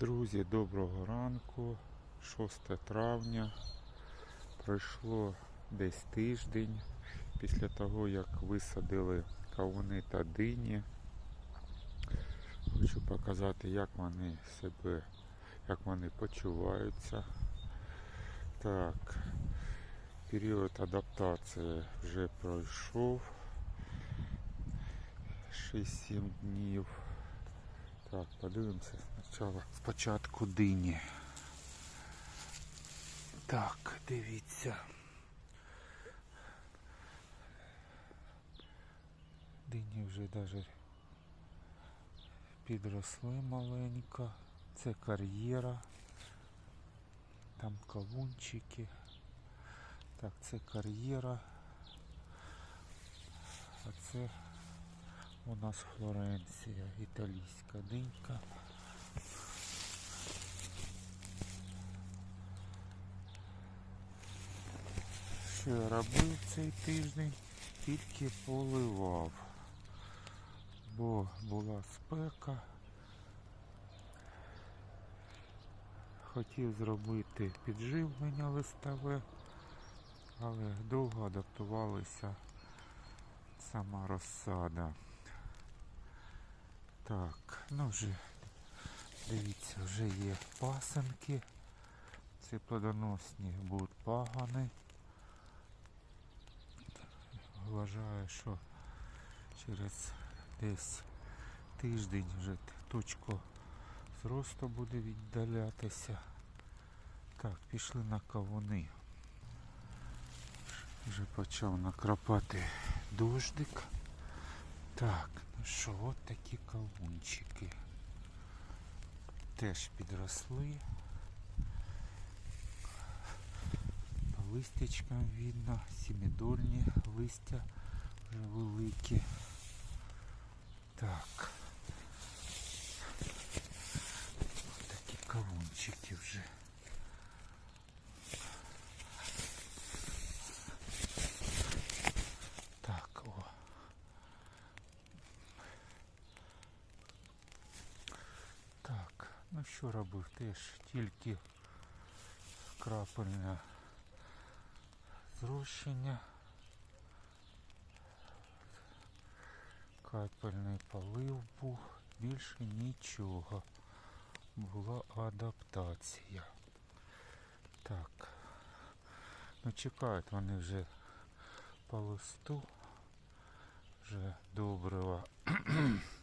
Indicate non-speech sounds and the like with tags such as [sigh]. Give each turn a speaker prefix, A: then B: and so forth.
A: Друзі, доброго ранку. 6 травня. Пройшло десь тиждень після того, як висадили кавуни та дині. Хочу показати, як вони себе, як вони почуваються. Так, період адаптації вже пройшов. 6-7 днів. Так, подивимося спочатку, спочатку дині. Так, дивіться. Дині вже навіть підросли маленько. Це кар'єра. Там кавунчики. Так, це кар'єра. А це у нас Флоренція, італійська динька. Що я робив цей тиждень? Тільки поливав, бо була спека. Хотів зробити підживлення листове, але довго адаптувалися сама розсада. Так, ну вже дивіться, вже є пасенки. Ці плодоносні будуть пагани. Вважаю, що через десь тиждень вже точка зросту буде віддалятися. Так, пішли на кавуни. Вже почав накрапати дождик. Так, що, от такі кавунчики. Теж підросли. По листячкам видно, сімідольні листя вже великі. Так. От такі кавунчики вже. Так, о. Так, ну що робив? Теж тільки крапельне зрощення. Капельний полив був, більше нічого. Була адаптація. Так. Ну чекають вони вже по листу. Вже добрива [clears throat]